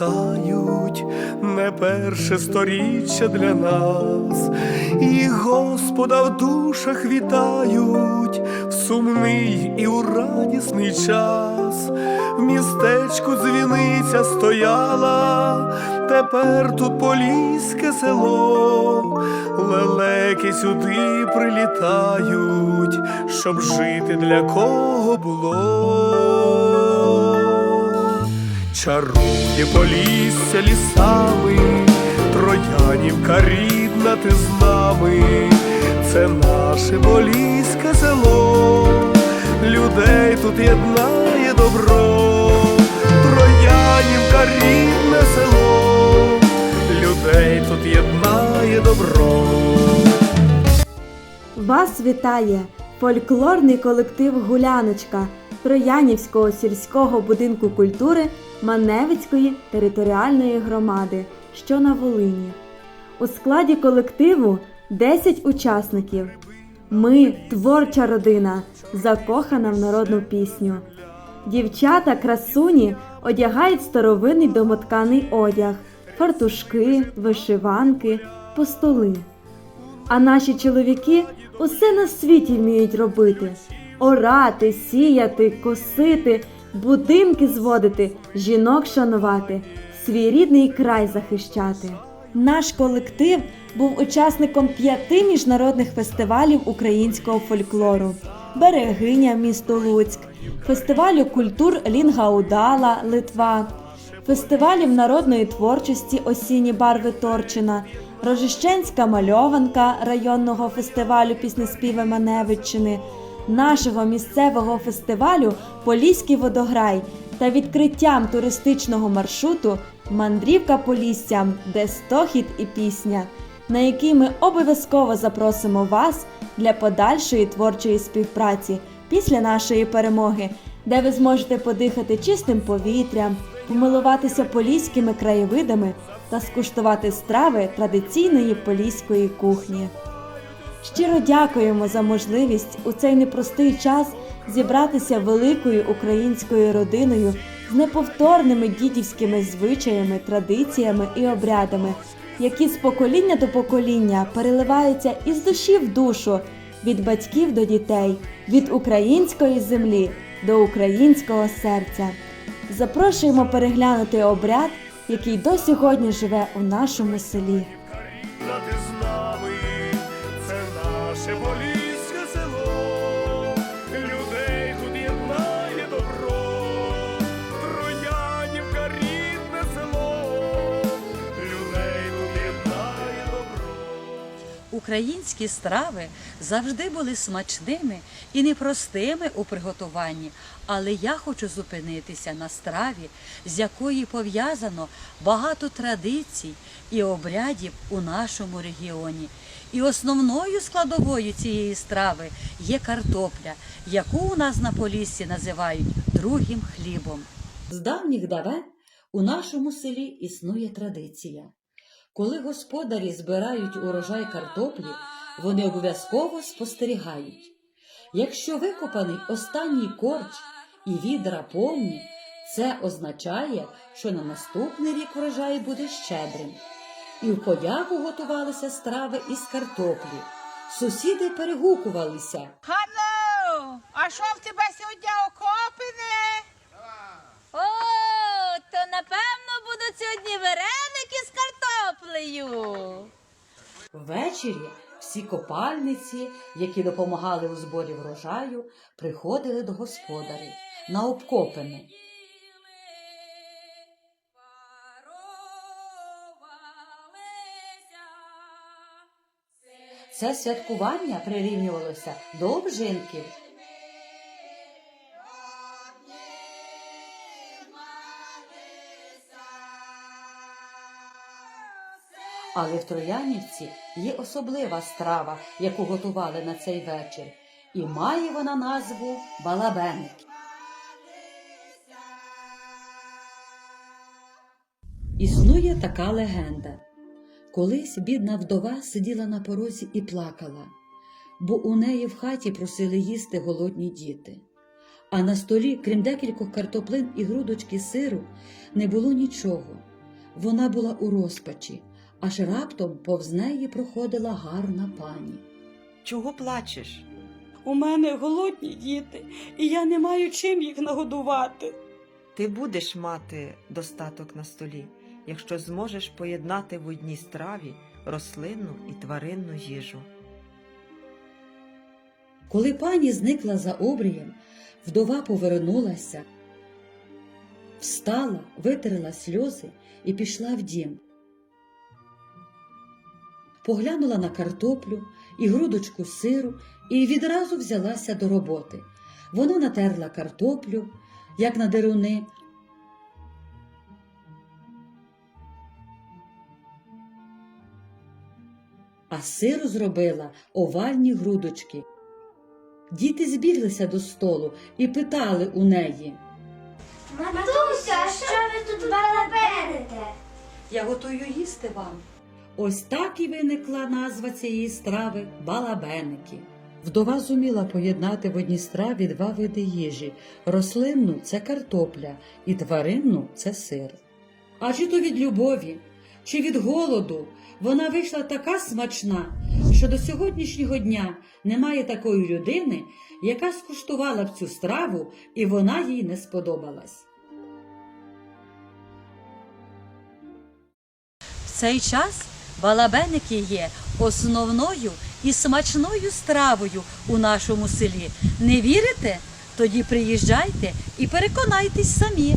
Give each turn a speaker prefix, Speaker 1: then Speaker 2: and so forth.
Speaker 1: неба не перше сторіччя для нас, і Господа в душах вітають в сумний і у радісний час. В містечку дзвіниця стояла, тепер тут поліське село, лелеки сюди прилітають, щоб жити для кого було. Чарує полісся лісами, троянівка рідна ти з нами, це наше поліське село, людей тут єднає добро, троянівка рідне село, людей тут єднає добро.
Speaker 2: Вас вітає фольклорний колектив Гуляночка Троянівського сільського будинку культури Маневицької територіальної громади, що на Волині. У складі колективу 10 учасників. Ми творча родина, закохана в народну пісню. Дівчата красуні одягають старовинний домотканий одяг, фартушки, вишиванки, постоли. А наші чоловіки усе на світі вміють робити: орати, сіяти, косити, будинки зводити, жінок шанувати, свій рідний край захищати. Наш колектив був учасником п'яти міжнародних фестивалів українського фольклору: Берегиня, місто Луцьк, фестивалю культур Лінгаудала, Литва, фестивалів народної творчості Осінні барви Торчина, Рожищенська мальованка районного фестивалю піснеспіви Маневиччини, нашого місцевого фестивалю Поліський водограй та відкриттям туристичного маршруту Мандрівка Поліссям, де стохід і пісня, на який ми обов'язково запросимо вас для подальшої творчої співпраці після нашої перемоги, де ви зможете подихати чистим повітрям, помилуватися поліськими краєвидами та скуштувати страви традиційної поліської кухні. Щиро дякуємо за можливість у цей непростий час зібратися великою українською родиною з неповторними дідівськими звичаями, традиціями і обрядами, які з покоління до покоління переливаються із душі в душу, від батьків до дітей, від української землі до українського серця. Запрошуємо переглянути обряд, який до сьогодні живе у нашому селі.
Speaker 3: Українські страви завжди були смачними і непростими у приготуванні, але я хочу зупинитися на страві, з якої пов'язано багато традицій і обрядів у нашому регіоні. І основною складовою цієї страви є картопля, яку у нас на Поліссі називають другим хлібом. З давніх давен у нашому селі існує традиція. Коли господарі збирають урожай картоплі, вони обов'язково спостерігають. Якщо викопаний останній корч і відра повні, це означає, що на наступний рік врожай буде щедрим. І в подяку готувалися страви із картоплі. Сусіди перегукувалися.
Speaker 4: Хану, а що в тебе сьогодні окопане?
Speaker 5: О, то напевно будуть сьогодні вареники з картоплею.
Speaker 3: Ввечері всі копальниці, які допомагали у зборі врожаю, приходили до господарів на обкопини. Це святкування прирівнювалося до обжинків. Але в Троянівці є особлива страва, яку готували на цей вечір, і має вона назву балабеник. Існує така легенда. Колись бідна вдова сиділа на порозі і плакала, бо у неї в хаті просили їсти голодні діти. А на столі, крім декількох картоплин і грудочки сиру, не було нічого. Вона була у розпачі, аж раптом повз неї проходила гарна пані.
Speaker 6: Чого плачеш?
Speaker 7: У мене голодні діти, і я не маю чим їх нагодувати.
Speaker 6: Ти будеш мати достаток на столі, якщо зможеш поєднати в одній страві рослинну і тваринну їжу.
Speaker 3: Коли пані зникла за обрієм, вдова повернулася, встала, витерла сльози і пішла в дім. Поглянула на картоплю і грудочку сиру і відразу взялася до роботи. Вона натерла картоплю, як на деруни, а сиру зробила овальні грудочки. Діти збіглися до столу і питали у неї.
Speaker 8: Матуся, що ви тут балабените?
Speaker 3: Я готую їсти вам. Ось так і виникла назва цієї страви балабеники. Вдова зуміла поєднати в одній страві два види їжі: рослинну це картопля, і тваринну це сир. А чи то від любові, чи від голоду вона вийшла така смачна, що до сьогоднішнього дня немає такої людини, яка скуштувала б цю страву, і вона їй не сподобалась. В цей час балабеники є основною і смачною стравою у нашому селі. Не вірите? Тоді приїжджайте і переконайтесь самі.